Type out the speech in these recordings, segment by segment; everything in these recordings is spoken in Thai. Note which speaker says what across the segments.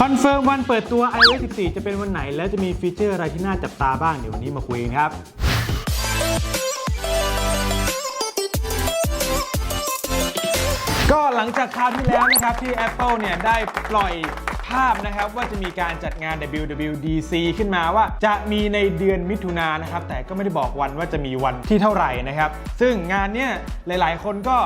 Speaker 1: คอนเฟิร์มวันเปิดตัว iOS 14 จะเป็นวันไหน และจะมีฟีเจอร์อะไรที่น่าจับตาบ้าง เดี๋ยววันนี้มาคุยกันครับ ก็หลังจากคราวที่แล้วนะครับที่ Apple เนี่ยได้ปล่อย ภาพนะครับว่าจะมีการจัดงาน WWDC ขึ้นมาว่าจะมีในเดือนมิถุนายนนะครับ แต่ก็ไม่ได้บอกวันว่าจะมีวันที่เท่าไหร่นะครับ ซึ่งงานเนี้ยหลาย ๆ คนก็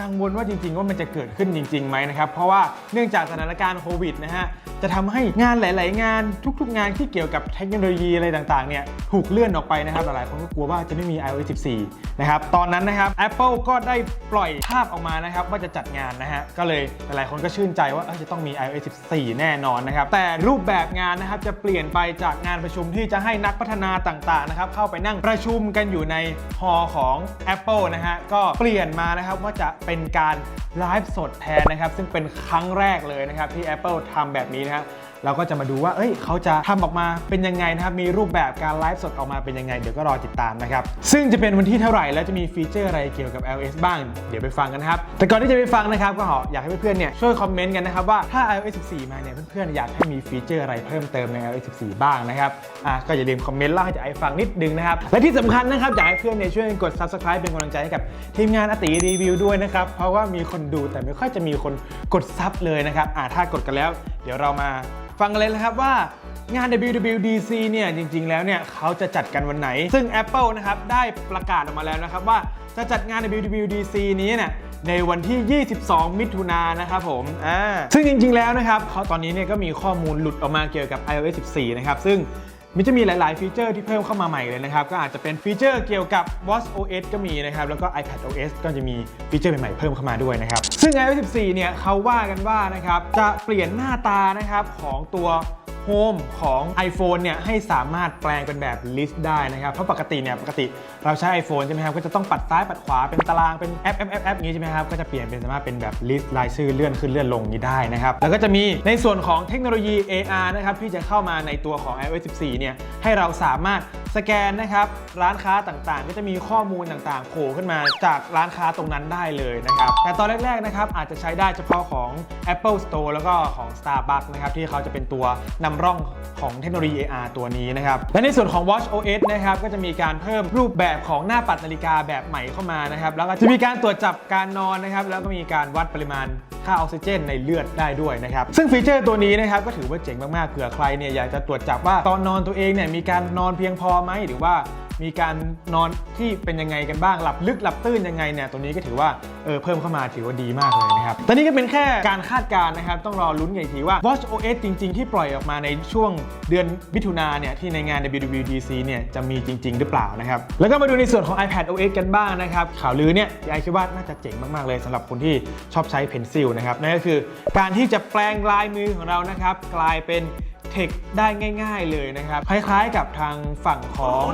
Speaker 1: กังวลว่าจริง ๆ ว่ามันจะเกิดขึ้นจริงๆไหมนะครับ เพราะว่าเนื่องจากสถานการณ์โควิดนะฮะจะทำให้งานหลาย ๆ งานทุก ๆ งานที่เกี่ยวกับเทคโนโลยีอะไรต่าง ๆ เนี่ยถูกเลื่อนออกไปนะครับ หลาย ๆ คนก็กลัวว่าจะไม่มี iOS 14 นะครับ ตอนนั้นนะครับ Apple ก็ได้ปล่อยภาพออกมานะครับ ว่าจะจัดงานนะฮะก็เลยหลาย ๆ คนก็ชื่นใจว่าจะต้องมี iOS 14 แน่น่นอนนะครับ แต่รูปแบบงานนะครับจะเปลี่ยนไปจากงานประชุมที่จะให้นักพัฒนาต่างๆนะครับเข้าไปนั่งประชุมกันอยู่ในฮอลของ Apple นะฮะก็เปลี่ยนมานะครับว่าจะเป็นการไลฟ์สดแทนนะครับ ซึ่งเป็นครั้งแรกเลยนะครับที่ Apple ทำแบบนี้นะฮะ เราก็จะมาดูว่าเอ้ยเขาจะทำออกมาเป็นยังไงนะครับ มีรูปแบบการไลฟ์สดออกมาเป็นยังไง เดี๋ยวก็รอติดตามนะครับ ซึ่งจะเป็นวันที่เท่าไหร่ และจะมีฟีเจอร์อะไรเกี่ยวกับ iOS บ้าง เดี๋ยวไปฟังกันนะครับ แต่ก่อนที่จะไปฟังนะครับ ก็ขออยากให้เพื่อนๆเนี่ยช่วยคอมเมนต์กันนะครับว่าถ้า iOS 14 มาเนี่ยเพื่อนๆอยากให้มีฟีเจอร์อะไรเพิ่มเติมใน iOS 14 บ้างนะครับอะก็อย่าลืมคอมเมนต์เล่าให้จากไอฟังนิดนึงนะครับและที่สำคัญนะครับอยากให้เพื่อนเนี่ยช่วยกด subscribe เป็นกำลังใจให้กับทีมงานอติรีวิวด้วยนะครับเพราะว่ามีคนดูแต่ไม่ค่อยจะมีคนกดซับเลยนะครับอะถ้ากดกันแล้ว เดี๋ยวเรามา ฟังกันเลยนะครับว่างาน WWDC เนี่ยจริง ๆ แล้วเนี่ยเขาจะจัดกันวันไหน ซึ่ง Apple นะครับได้ประกาศออกมาแล้วนะครับว่าจะจัดงาน WWDC นี้เนี่ยในวันที่ 22 มิถุนายนนะครับผม อ่า ซึ่งจริง ๆ แล้วนะครับเขาตอนนี้เนี่ยก็มีข้อมูลหลุดออกมาเกี่ยวกับ iOS 14 นะครับ ซึ่ง มันจะมีหลาย ๆ ฟีเจอร์ที่เพิ่มเข้ามาใหม่เลยนะครับ ก็อาจจะเป็นฟีเจอร์เกี่ยวกับ watch OS ก็มีนะครับ แล้วก็ iPad OS ก็จะมีฟีเจอร์ใหม่ ๆ เพิ่มเข้ามาด้วยนะครับ ซึ่ง iOS 14 เนี่ยเขาว่ากันว่านะครับ จะเปลี่ยนหน้าตานะครับของตัว Home ของ iPhone เนี่ยให้สามารถแปลงเป็นแบบ list ได้นะครับ เพราะปกติเนี่ยปกติเราใช้ iPhone ใช่ไหมครับ ก็จะต้องปัดซ้ายปัดขวาเป็นตารางเป็นแอปแอปแอปแอปนี้ใช่ไหมครับ ก็จะเปลี่ยนเป็นสามารถเป็นแบบ list รายชื่อเลื่อนขึ้นเลื่อนลงนี้ได้นะครับ แล้วก็จะมีในส่วนของเทคโนโลยี AR นะครับที่จะเข้ามาในตัวของ iOS 14 เนี่ยให้เราสามารถสแกนนะครับร้านค้าต่างๆ ก็จะมีข้อมูลต่างๆโผล่ขึ้นมาจากร้านค้าตรงนั้นได้เลยนะครับแต่ตอนแรกๆนะครับอาจจะใช้ได้เฉพาะของ Apple Store แล้วก็ของ Starbucks นะครับที่เขาจะเป็นตัวนำร่องของเทคโนโลยี AR ตัวนี้นะครับและในส่วนของ Watch OS นะครับก็จะมีการเพิ่มรูปแบบของหน้าปัดนาฬิกาแบบใหม่เข้ามานะครับแล้วก็จะมีการตรวจจับการนอนนะครับแล้วก็มีการวัดปริมาณค่าออกซิเจนในเลือดได้ด้วยนะครับ ซึ่งฟีเจอร์ตัวนี้นะครับก็ถือว่าเจ๋งมากๆเผื่อใครเนี่ยอยากจะตรวจจับว่าตอนนอนตัวเองเนี่ยมีการนอนเพียงพอไหมหรือว่ามีการนอนที่เป็นยังไงกันบ้าง หลับลึกหลับตื้นยังไงเนี่ยตัวนี้ก็ถือว่าเออเพิ่มเข้ามาถือว่าดีมากเลยนะครับตอนนี้ก็เป็นแค่การคาดการณ์นะครับ ต้องรอลุ้นกันอีกทีว่า Watch OS จริง ๆ ที่ปล่อยออกมาในช่วงเดือนมิถุนาเนี่ยที่ในงาน WWDC เนี่ยจะมีจริง ๆ หรือเปล่านะครับแล้วก็มาดูในส่วนของ iPad OS กันบ้างนะครับข่าวลือเนี่ยยายคิดว่าน่าจะเจ๋งมากๆเลยสำหรับคนที่ชอบใช้ Pencil นะครับนั่นก็คือการที่จะแปลงลายมือของเรานะครับกลายเป็น เทคได้ง่าย ๆเลยนะครับคล้ายๆกับทางฝั่งของ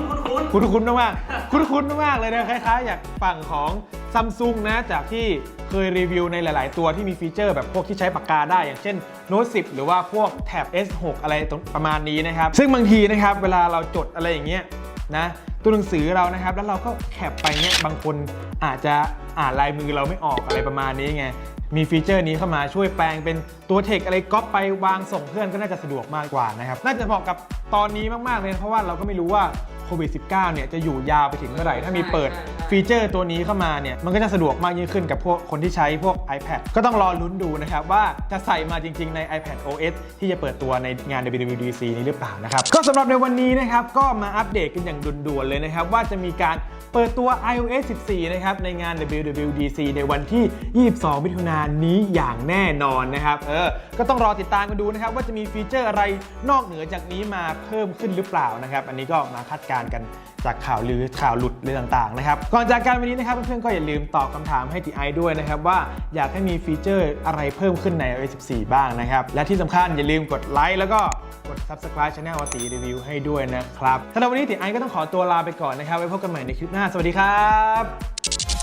Speaker 1: คุณคุณมากๆคุณคุณมากๆเลยนะคล้ายๆ อย่างฝั่งของซัมซุงนะจากที่เคยรีวิวในหลาย ๆ ตัวที่มีฟีเจอร์แบบพวกที่ใช้ปากกาได้ อย่างเช่น Note 10 หรือว่าพวกแท็บ S6 อะไรตรงประมาณนี้นะครับ ซึ่งบางทีนะครับเวลาเราจดอะไรอย่างเงี้ยนะตัวหนังสือเรานะครับ แล้วเราก็แคปไปเงี้ยบางคนอาจจะอ่านลายมือเราไม่ออกอะไรประมาณนี้ไง มีฟีเจอร์นี้เข้ามาช่วยแปลงเป็นตัวเทคอะไรก๊อปไปวางส่งเพื่อนก็น่าจะสะดวกมากกว่านะครับ น่าจะเหมาะกับตอนนี้มากๆเลย เพราะว่าเราก็ไม่รู้ว่า โควิด -19 เนี่ยจะอยู่ยาวไปถึงเมื่อไหร่ ถ้ามีเปิดฟีเจอร์ตัวนี้เข้ามาเนี่ยมันก็จะสะดวกมากยิ่งขึ้นกับพวกคนที่ใช้พวก iPad ก็ต้องรอลุ้นดูนะครับว่าจะใส่มาจริง ๆ ใน iPad OS ที่จะเปิดตัวในงาน WWDC นี้หรือเปล่านะครับก็สำหรับในวันนี้นะครับก็มาอัปเดตกันอย่างด่วนๆเลยนะครับว่าจะมีการเปิดตัว iOS 14 นะครับ ในงาน WWDC ในวันที่ 22 มิถุนายนนี้อย่างแน่นอนนะครับ เออ ก็ต้องรอติดตามกันดูนะครับ ว่าจะมีฟีเจอร์อะไรนอกเหนือจากนี้มาเพิ่มขึ้นหรือเปล่านะครับ อันนี้ก็มาคาดการณ์กันจากข่าวลือข่าวหลุดเรื่องต่างๆนะครับก่อนจากการวันนี้นะครับเพื่อนๆก็อย่าลืมตอบคำถามให้ทีไอด้วยนะครับว่าอยากให้มีฟีเจอร์อะไรเพิ่มขึ้นใน iOS 14 บ้างนะครับ และที่สำคัญอย่าลืมกดไลค์แล้วก็กด subscribe channel อตีรีวิวให้ด้วยนะครับสำหรับวันนี้ติไอก็ต้องขอตัวลาไปก่อนนะครับไว้พบกันใหม่ในคลิปหน้า สวัสดีครับ